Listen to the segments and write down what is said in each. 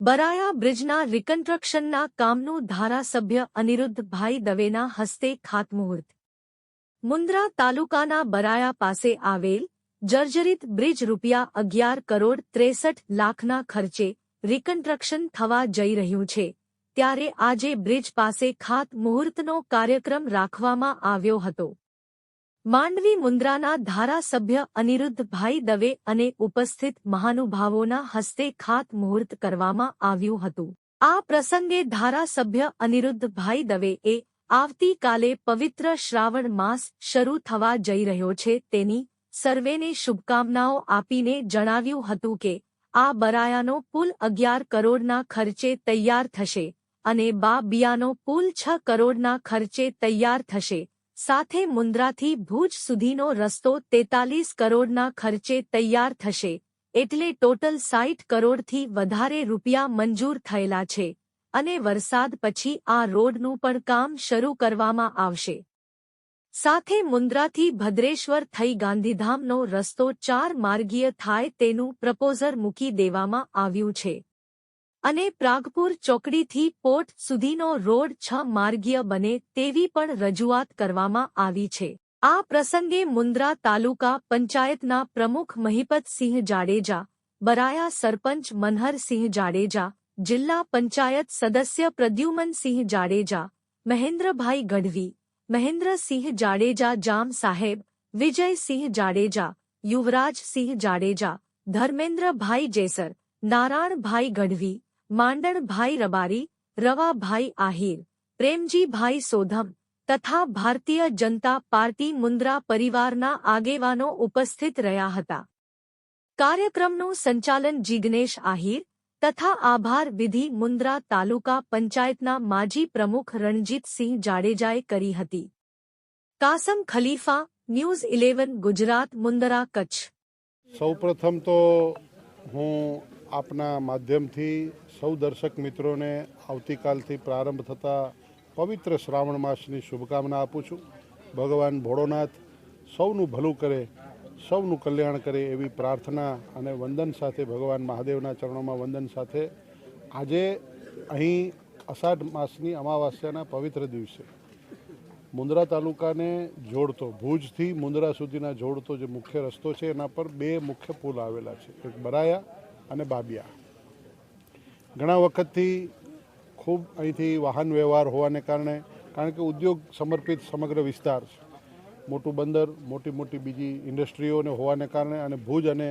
બરાયા બ્રિજના રિકન્સ્ટ્રક્શનના કામનું ધારાસભ્ય અનિરુદ્ધભાઈ દવેના હસ્તે ખાતમુહૂર્ત. મુન્દ્રા તાલુકાના બરાયા પાસે આવેલ જર્જરિત બ્રિજ રૂપિયા અગિયાર કરોડ ત્રેસઠ લાખના ખર્ચે રિકન્સ્ટ્રક્શન થવા જઈ રહ્યું છે. ત્યારે આજે બ્રિજ પાસે ખાતમુહૂર્તનો કાર્યક્રમ રાખવામાં આવ્યો હતો. માંડવી મુન્દ્રાના ધારાસભ્ય અનિરુદ્ધભાઈ દવે અને ઉપસ્થિત મહાનુભાવોના હસ્તે ખાતમુહૂર્ત કરવામાં આવ્યું હતું. આ પ્રસંગે ધારાસભ્ય અનિરુદ્ધભાઈ દવેએ આવતીકાલે પવિત્ર શ્રાવણ માસ શરૂ થવા જઈ રહ્યો છે તેની સર્વેને શુભકામનાઓ આપીને જણાવ્યું હતું કે આ બરાયાનો પુલ અગિયાર કરોડના ખર્ચે તૈયાર થશે. અને બા બિયાનો પુલ છ કરોડના ખર્ચે તૈયાર થશે. સાથે મુન્દ્રાથી ભુજ સુધીનો રસ્તો તેતાલીસ કરોડના ખર્ચે તૈયાર થશે. એટલે ટોટલ સાઠ કરોડથી વધારે રૂપિયા મંજૂર થયેલા છે. અને વરસાદ પછી આ રોડનું પણ કામ શરૂ કરવામાં આવશે. સાથે મુન્દ્રાથી ભદ્રેશ્વર થઈ ગાંધીધામનો રસ્તો ચાર માર્ગીય થાય તેનું પ્રપોઝર મૂકી દેવામાં આવ્યું છે. અને પ્રાગપુર ચોકડીથી પોર્ટ સુધીનો રોડ છ માર્ગીય બને તેવી પણ રજૂઆત કરવામાં આવી છે. આ પ્રસંગે મુન્દ્રા તાલુકા પંચાયતના પ્રમુખ મહિપતસિંહ જાડેજા, બરાયા સરપંચ મનહરસિંહ જાડેજા, જિલ્લા પંચાયત સદસ્ય પ્રદ્યુમનસિંહ જાડેજા, મહેન્દ્રભાઈ ગઢવી મહેન્દ્રસિંહ જાડેજા જામ સાહેબ વિજયસિંહ જાડેજા યુવરાજસિંહ જાડેજા, ધર્મેન્દ્રભાઈ જેસર, નારાયણભાઈ ગઢવી માંડણભાઈ રબારી રવાભાઈ આહિર પ્રેમજીભાઈ સોધમ તથા ભારતીય જનતા પાર્ટી મુન્દ્રા પરિવારના આગેવાનો ઉપસ્થિત રહ્યા હતા. કાર્યક્રમનું સંચાલન જિગ્નેશ આહિર તથા આભાર વિધિ મુન્દ્રા તાલુકા પંચાયતના માજી પ્રમુખ રણજીતસિંહ જાડેજાએ કરી હતી. Kasam Khalifa, news eleven, Gujarat, Mundra Kutch. સૌપ્રથમ તો હું આપના માધ્યમથી સૌ દર્શક મિત્રોને આવતીકાલથી પ્રારંભ થતા પવિત્ર શ્રાવણ માસની શુભકામના આપું છું. ભગવાન ભોળોનાથ સૌનું ભલું કરે, સૌનું કલ્યાણ કરે એવી પ્રાર્થના અને વંદન સાથે ભગવાન મહાદેવના ચરણોમાં વંદન સાથે આજે અહીં અષાઢ માસની અમાવાસ્યાના પવિત્ર દિવસે મુંદ્રા તાલુકાને જોડતો, ભુજથી મુન્દ્રા સુધીના જોડતો જે મુખ્ય રસ્તો છે એના પર બે મુખ્ય પુલ આવેલા છે. એક બરાયા અને બાબિયા. ઘણા વખતથી ખૂબ અહીંથી વાહન વ્યવહાર હોવાને કારણે, કારણ કે ઉદ્યોગ સમર્પિત સમગ્ર વિસ્તાર છે. મોટું બંદર, મોટી મોટી બીજી ઇન્ડસ્ટ્રીઓને હોવાને કારણે અને ભુજ અને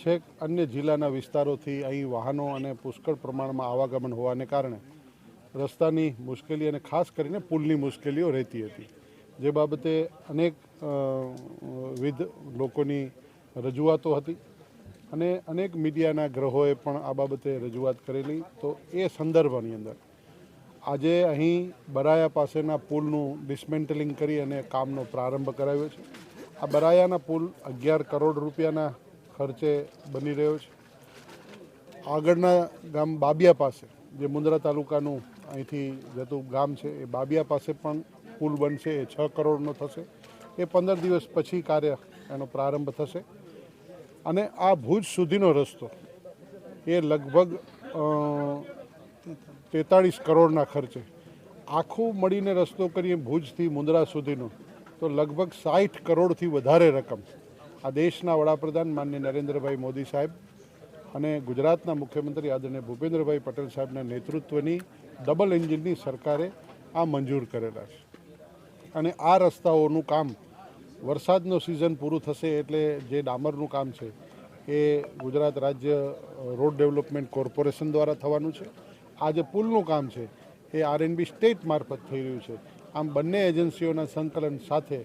છેક અન્ય જિલ્લાના વિસ્તારોથી અહીં વાહનો અને પુષ્કળ પ્રમાણમાં આવાગમન હોવાને કારણે રસ્તાની મુશ્કેલી અને ખાસ કરીને પુલની મુશ્કેલીઓ રહેતી હતી. જે બાબતે અનેક વિધ લોકોની રજૂઆતો હતી. અને અનેક મીડિયાના ગ્રહોએ પણ આ બાબતે રજૂઆત કરેલી. તો એ સંદર્ભની અંદર આજે અહીં બરાયા પાસેના પુલનું ડિસમેન્ટલિંગ કરી અને કામનો પ્રારંભ કરાવ્યો છે. આ બરાયાના પુલ અગિયાર કરોડ રૂપિયાના ખર્ચે બની રહ્યો છે. આગળના ગામ બાબિયા પાસે, જે મુંદ્રા તાલુકાનું અહીંથી જતું ગામ છે, એ બાબિયા પાસે પણ પુલ બનશે. એ છ કરોડનો થશે. એ પંદર દિવસ પછી કાર્ય એનો પ્રારંભ થશે. અને આ ભુજ સુધીનો રસ્તો. એ લગભગ તેતાળીસ કરોડના ખર્ચે. આખું મળીને રસ્તો કરીએ ભુજથી મુંદ્રા સુધીનો, તો લગભગ સાઠ કરોડથી વધારે રકમ. આ દેશના વડાપ્રધાન માન્ય નરેન્દ્રભાઈ મોદી સાહેબ અને ગુજરાતના મુખ્યમંત્રી આદરણીય ભૂપેન્દ્રભાઈ પટેલ સાહેબના નેતૃત્વની ડબલ એન્જિનની સરકારે આ મંજૂર કરેલા છે. અને આ રસ્તાઓનું કામ વરસાદનો સિઝન પૂરું થશે એટલે જે ડામરનું કામ છે એ ગુજરાત રાજ્ય રોડ ડેવલપમેન્ટ કોર્પોરેશન દ્વારા થવાનું છે. આ જે પુલનું કામ છે, એ આરએનબી સ્ટેટ મારફત થઈ રહ્યું છે. આમ બંને એજન્સીઓના સંકલન સાથે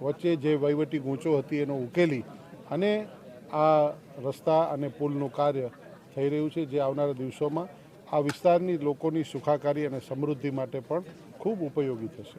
વચ્ચે જે વહીવટી ગૂંચો હતી એનો ઉકેલી અને આ રસ્તા અને પુલનું કાર્ય થઈ રહ્યું છે જે આવનારા દિવસોમાં આ વિસ્તારની લોકોની સુખાકારી અને સમૃદ્ધિ માટે પણ ખૂબ ઉપયોગી થશે.